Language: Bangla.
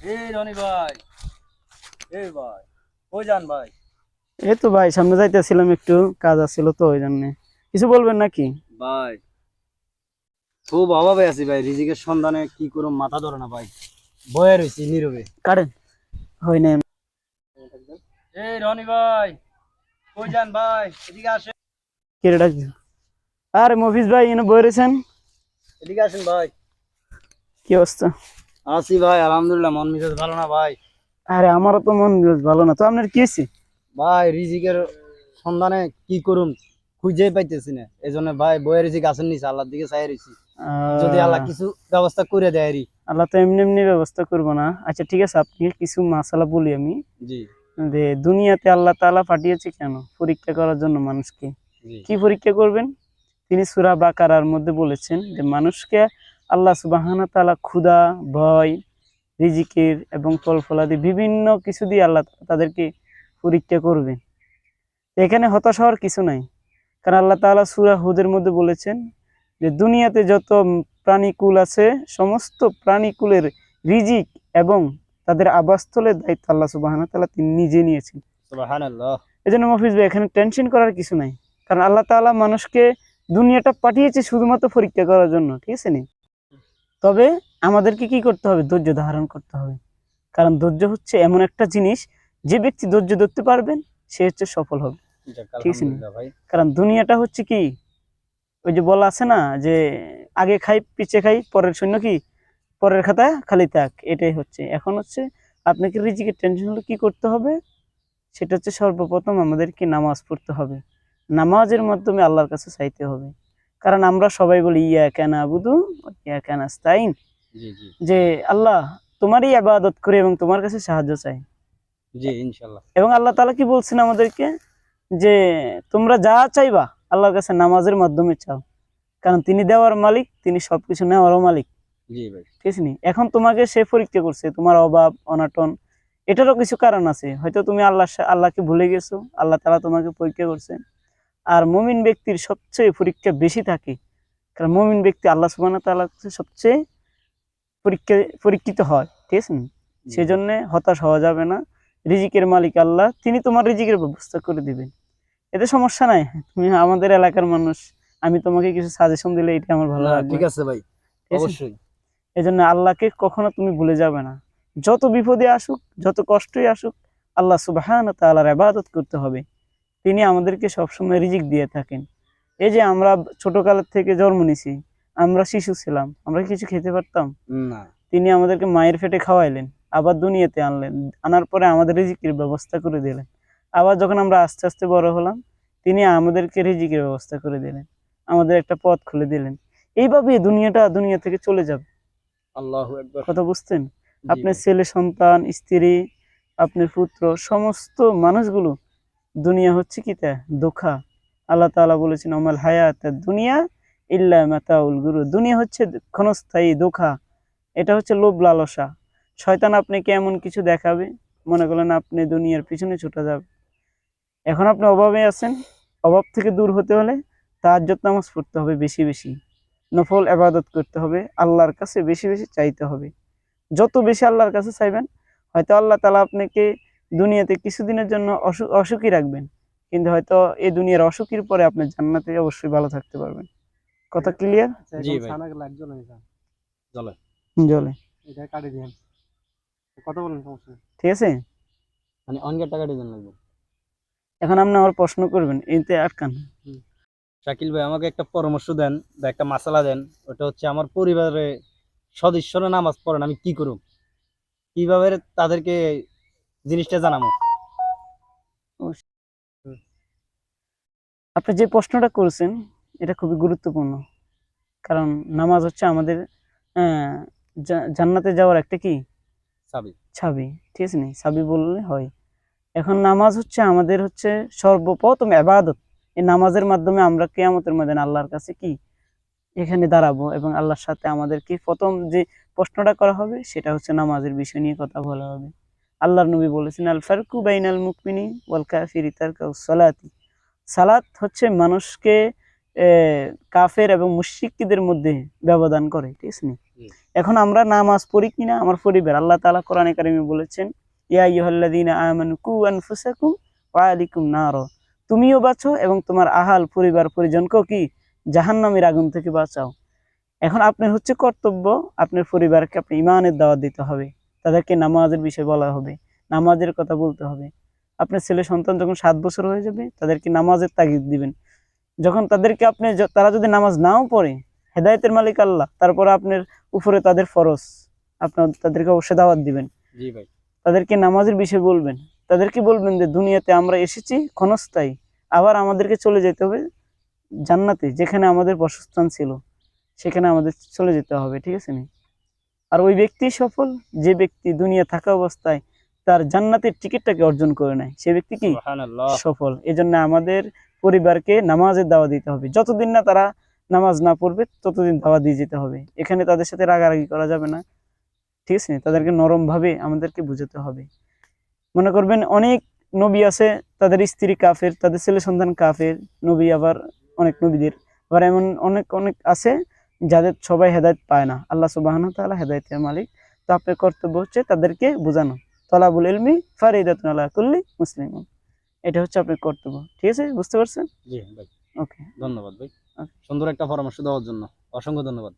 এই রনি ভাই এই ভাই কই যান ভাই? এই তো ভাই সামনে যাইতেছিলাম একটু কাজ আছিল তো ওই জন্য। কিছু বলবেন নাকি? ভাই খুব অভাবে আছি ভাই রিজিকের সন্ধানে কি করুম মাথা ধরে না ভাই। বয়ে রয়েছি নীরবে। কারেন হয় না এই রনি ভাই কই যান ভাই এদিকে আসেন। কেড়ে ডাকছে আরে মফিজ ভাই এনে বই রয়েছেন এদিকে আসেন ভাই। কি অবস্থা? আছি ভাই আলহামদুলিল্লাহ মন মেজাজ ভালো না ভাই? আরে আমারও তো মন মেজাজ ভালো না। তো আপনার কি ভাই রিজিকের সন্ধানে কি করুম? খুঁজেই পাইতেছি না। এই জন্য ভাই বয়ে রিজিক আসেন নিছে আল্লাহর দিকে চাই রয়েছি। যদি আল্লাহ কিছু ব্যবস্থা করে দেয় রি। আল্লাহ তো এমনি এমনি ব্যবস্থা করব না। আচ্ছা ঠিক আছে আপনি কিছু মাসালা বলি আমি। জি। যে দুনিয়াতে আল্লাহ তাআলা পাঠিয়েছে কেন পরীক্ষা করার জন্য মানুষকে? কি পরীক্ষা করবেন? তিনি সুরা বাকারার মধ্যে বলেছেন যে মানুষকে আল্লাহ সুবাহানা তালা ক্ষুধা ভয় রিজিকের এবং ফল ফলাদি বিভিন্ন কিছু দিয়ে আল্লাহ তাদেরকে পরীক্ষা করবেন। এখানে হতাশ হওয়ার কিছু নাই। কারণ আল্লাহ তাআলা সুরা হুদের মধ্যে বলেছেন যে দুনিয়াতে যত প্রাণীকুল আছে সমস্ত প্রাণীকুলের রিজিক এবং তাদের আবাসস্থলের দায়িত্ব আল্লাহ সুবাহানা তালা তিনি নিজে নিয়েছেন। এই জন্য মফিজ ভাই এখানে টেনশন করার কিছু নাই। কারণ আল্লাহ তাআলা মানুষকে দুনিয়াটা পাঠিয়েছে শুধুমাত্র পরীক্ষা করার জন্য ঠিক আছে নি? তবে আমাদেরকে কি করতে হবে? ধৈর্য ধারণ করতে হবে। কারণ ধৈর্য হচ্ছে এমন একটা জিনিস যে ব্যক্তি ধৈর্য ধরতে পারবেন সে হচ্ছে সফল হবে। ঠিক আছে? কারণ দুনিয়াটা হচ্ছে কি ওই যে বলা আছে না যে আগে খাই পিছে খাই পরের সৈন্য কি পরের খাতা খালি থাক এটাই হচ্ছে। এখন হচ্ছে আপনাকে রিজিকের টেনশন হলে কি করতে হবে? সেটা হচ্ছে সর্বপ্রথম আমাদেরকে নামাজ পড়তে হবে। নামাজের মাধ্যমে আল্লাহর কাছে চাইতে হবে। কারণ আমরা সবাই বলি ইয়া কেন আবুদু ইয়া কেন আস্তাইন যে আল্লাহ তোমারই আবাদত করি এবং তোমার কাছে সাহায্য চাই জি ইনশাআল্লাহ। এবং আল্লাহ তাআলা কি বলছেন আমাদেরকে? যে তোমরা যা চাইবা আল্লাহর কাছে নামাজের মাধ্যমে চাও। কারণ তিনি দেওয়ার মালিক তিনি সবকিছু নেওয়ারও মালিক। জি ভাই। ঠিক আছে এখন তোমাকে সে পরীক্ষা করছে তোমার অভাব অনাটন এটারও কিছু কারণ আছে। হয়তো তুমি আল্লাহ আল্লাহকে ভুলে গেছো আল্লাহ তাআলা তোমাকে পরীক্ষা করছে। আর মুমিন ব্যক্তির সবচেয়ে পরীক্ষা বেশি থাকে। কারণ মুমিন ব্যক্তি আল্লাহ ওয়া সবচেয়ে পরীক্ষা পরীক্ষিত হয় ঠিক আছে? সেই জন্য হতাশ হওয়া যাবে না। রিজিকের মালিক আল্লাহ তিনি তোমার রিজিকের ব্যবস্থা করে দিবেন। এতে সমস্যা নাই। তুমি আমাদের এলাকার মানুষ আমি তোমাকে কিছু সাজেশন দিলে এটা আমার ভালো না, লাগবে। ঠিক আছে ভাই। অবশ্যই। এই জন্য আল্লাহকে কখনো তুমি ভুলে যাবে না। যত বিপদে আসুক যত কষ্টই আসুক আল্লাহ সুবাহান তাআলার ইবাদত করতে হবে। তিনি আমাদেরকে সবসময় রিজিক দিয়ে থাকেন। এই যে আমরা ছোটকালের থেকে জন্ম নিছি আমরা শিশু ছিলাম আমরা কিছু খেতে পারতাম? না। তিনি আমাদেরকে মায়ের পেটে খাওয়াইলেন আবার দুনিয়াতে আনলেন আনার পরে আমাদের রিজিকের ব্যবস্থা করে দিলেন। আবার যখন আমরা আস্তে আস্তে বড় হলাম তিনি আমাদেরকে রিজিকের ব্যবস্থা করে দিলেন আমাদের একটা পথ খুলে দিলেন। এইভাবে দুনিয়াটা দুনিয়া থেকে চলে যাবে। আল্লাহ কথা বুঝতেন আপনার ছেলে সন্তান স্ত্রী আপনার পুত্র সমস্ত মানুষগুলো দুনিয়া হচ্ছে কি তা? দোখা। আল্লাহ তাআলা বলেছেন আমাল হায়াত দুনিয়া ইল্লা মাতাউল গুরু দুনিয়া হচ্ছে ক্ষণস্থায়ী দোখা। এটা হচ্ছে লোভ লালসা। শয়তান আপনাকে এমন কিছু দেখাবে, মনে করলেন আপনি দুনিয়ার পিছনে ছুটে যাবে এখন আপনি অভাবে আছেন, অভাব থেকে দূর হতে হলে তাহাজ্জুদ নামাজ পড়তে হবে বেশি বেশি। নফল আবাদত করতে হবে, আল্লাহর কাছে বেশি বেশি চাইতে হবে। যত বেশি আল্লাহর কাছে চাইবেন, হয়তো আল্লাহ তালা আপনাকে দুনিয়াতে কিছুদিনের জন্য অসুখ অসুখী রাখবেন। কিন্তু হয়তো এই দুনিয়ার অসুখীর পরে আপনি জান্নাতে অবশ্যই ভালো থাকতে পারবেন। কথা ক্লিয়ার জি ভাই। জলে এটা কাটি দিন কত বলেন সমস্যা ঠিক আছে? মানে অনেক টাকা দিবেন লাগবে এখন আপনি আমার প্রশ্ন করবেন এতে আটকান। শাকিল ভাই আমাকে একটা পরামর্শ দেন বা একটা মাসালা দেন। ওটা হচ্ছে আমার পরিবারে সদস্যরা নামাজ পড়েন আমি কি করব কীভাবে তাদেরকে জিনিসটা জানাব আপনি যে প্রশ্নটা করেছেন এটা খুবই গুরুত্বপূর্ণ। কারণ নামাজ হচ্ছে আমাদের জান্নাতে যাওয়ার একটা কি? সাবি ছাবি ঠিক আছে নি? ছাবি বললে হয়। এখন নামাজ হচ্ছে আমাদের হচ্ছে সর্বপ্রথম আবাদত। এই নামাজের মাধ্যমে আমরা কেয়ামতের ময়দানে আল্লাহর কাছে কি? এখানে দাঁড়াবো এবং আল্লাহর সাথে আমাদেরকে প্রথম যে প্রশ্নটা করা হবে সেটা হচ্ছে নামাজের বিষয় নিয়ে কথা বলা হবে। আল্লাহর নবী বলেছেন আল ফারকু বাইনাল মুকমিনি ওয়াল কাফিরি তারকাউ সালাতি। সালাত হচ্ছে মানুষকে কাফের এবং মুশরিকদের মধ্যে ব্যবধান করে ঠিক আছে এখন আমরা নামাজ পড়ি কিনা আমার পরিবার। আল্লাহ তাআলা কোরআনে কারিমে বলেছেন ইয়া আইয়ুহাল্লাযীনা আমানু কু আনফুসাকুম ওয়া আলাইকুম নার। তুমিও বাঁচো এবং তোমার আহাল পরিবার পরিজনকেও কি? জাহান্নামের আগুন থেকে বাঁচাও। এখন আপনার হচ্ছে কর্তব্য আপনার পরিবারকে আপনি ইমানের দাওয়াত দিতে হবে। তাদেরকে নামাজের বিষয়ে বলা হবে নামাজের কথা বলতে হবে। আপনার ছেলে সন্তান যখন সাত বছর হয়ে যাবে তাদেরকে নামাজের তাগিদ দিবেন। যখন তাদেরকে আপনি তারা যদি নামাজ নাও পড়ে হেদায়েতের মালিক আল্লাহ তারপরে আপনার উপরে তাদের ফরজ আপনার তাদেরকে অবশ্যই দাওয়াত দিবেন। জি ভাই। তাদেরকে নামাজের বিষয়ে বলবেন। তাদেরকে বলবেন যে দুনিয়াতে আমরা এসেছি ক্ষণস্থায়ী আবার আমাদেরকে চলে যেতে হবে জান্নাতে যেখানে আমাদের বাসস্থান ছিল সেখানে আমাদের চলে যেতে হবে। ঠিক আছে নি? আর ওই ব্যক্তি সফল যে ব্যক্তি দুনিয়া থাকা অবস্থায় তার জান্নাতের টিকিটটাকে অর্জন করে নেয় সে ব্যক্তি কি? সফল। এজন্য আমাদের পরিবারকে নামাজের দাওয়া দিতে হবে। যতদিন না তারা নামাজ না পড়বে ততদিন দাওয়া দিয়ে যেতে হবে। এখানে তাদের সাথে রাগারাগি করা যাবে না। ঠিক আছে? তাদেরকে নরম ভাবে আমাদেরকে বুঝাতে হবে। মনে করবেন অনেক নবী আছে তাদের স্ত্রী কাফের তাদের ছেলে সন্তান কাফের নবী আবার অনেক নবীদের। আবার এমন অনেক অনেক আছে যাদের সবাই হেদায়ত পায় না। আল্লাহ সুবাহন তালা হেদায়তের মালিক। তো আপনার কর্তব্য হচ্ছে তাদেরকে বোঝানো। তলাবুল ইলমি ফারিদাতুন আলা কুল্লি মুসলিম এটা হচ্ছে আপনার কর্তব্য। ঠিক আছে? বুঝতে পারছেন? জি ভাই। ওকে। ধন্যবাদ ভাই। সুন্দর একটা পরামর্শ দেওয়ার জন্য। অসংখ্য ধন্যবাদ।